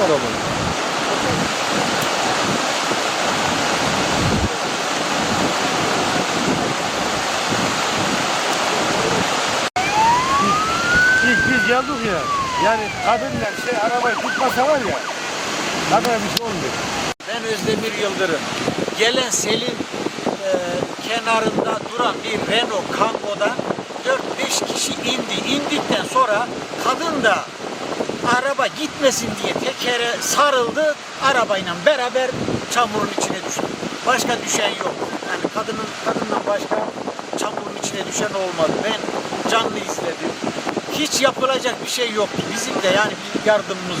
arabanın. İlk biz geldik ya. Yani kadınlar şey arabayı tutmasa var ya. Kadına bir şey olmuyor. Ben Özdemir Yıldırım. Gelen selin e, kenarında duran bir Renault Kango'dan 4-5 kişi indi. İndikten sonra kadın da araba gitmesin diye tekere sarıldı. Arabayla beraber çamurun içine düştü. Başka düşen yok. Yani kadının kadından başka çamurun içine düşen olmadı. Ben canlı izledim. Hiç yapılacak bir şey yoktu. Bizim de yani bir yardımımız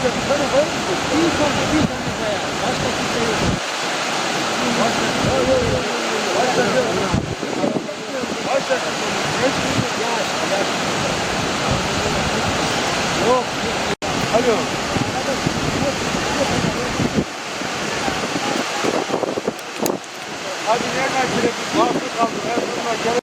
olamadı. Alo. Hadi nereden girelim? Mahsur kaldık. Erzurum'a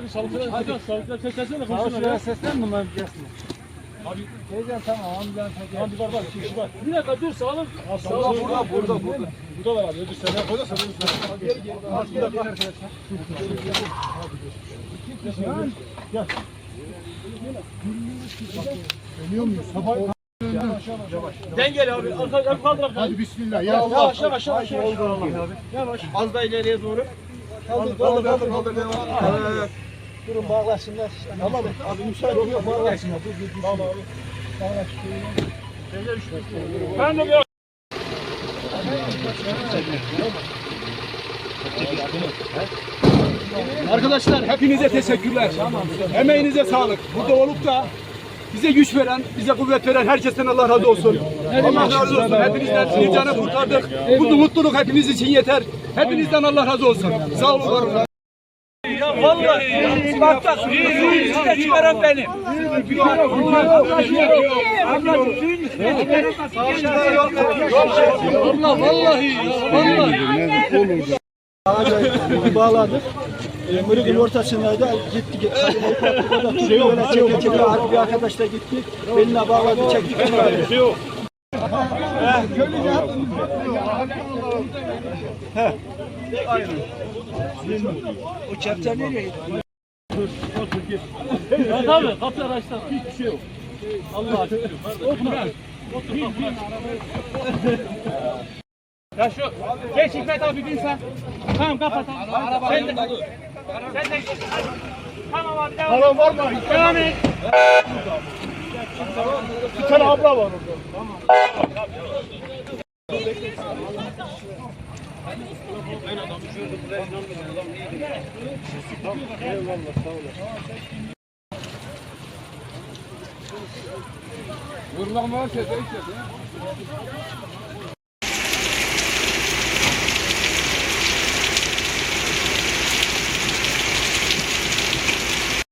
gel. Hadi sağlıklar seslensene konuşsana. Seslen bunlar gelsin. Abi teyzem tamam ambulans Hadi var var iki kişi var. Bir dakika dur sağlık. Sağlık burada burada burada. Burada var abi. Da sen Gel gel. Bir dakika arkadaşlar. Gel. Dönüyor muyuz? Sabah Dengeli abi. Arka kaldır. Hadi bismillah. Ya yavaş yavaş. Yavaş. Yavaş. Az da ileriye doğru. Kaldır kaldır kaldır kaldır. Durun bağlasınlar. Tamam mı? Abi müsaade yok bağlasınlar. Dur dur dur. Tamam abi. Ben de bir Arkadaşlar hepinize teşekkürler. Emeğinize sağlık. Burada olup da bize güç veren, bize kuvvet veren herkesten Allah razı olsun. Allah razı olsun. Hepinizden canı kurtardık. Bu mutluluk hepimiz için yeter. Hepinizden Allah razı olsun. Sağ olun. Vallahi bak bak suyun içine çıkaran benim. Allah vallahi ya vallahi. bağladık. E, Mürüdün ortasındaydı. Gitti gitti. O da tuttu. Böyle çekti çekti. Harbi bir Beline bağladı. Çekti kenara. O kepçe nereye? Ya tabii kapı araçtan hiçbir şey yok. Allah aşkına. Otur. Otur. Ya şu geç Hikmet abi bin sen. Tamam kapat. Sen de. Sen de. Tamam abi devam. Tamam var mı? Devam et. Bir tane abla var orada. Vurmak varsa değiştir.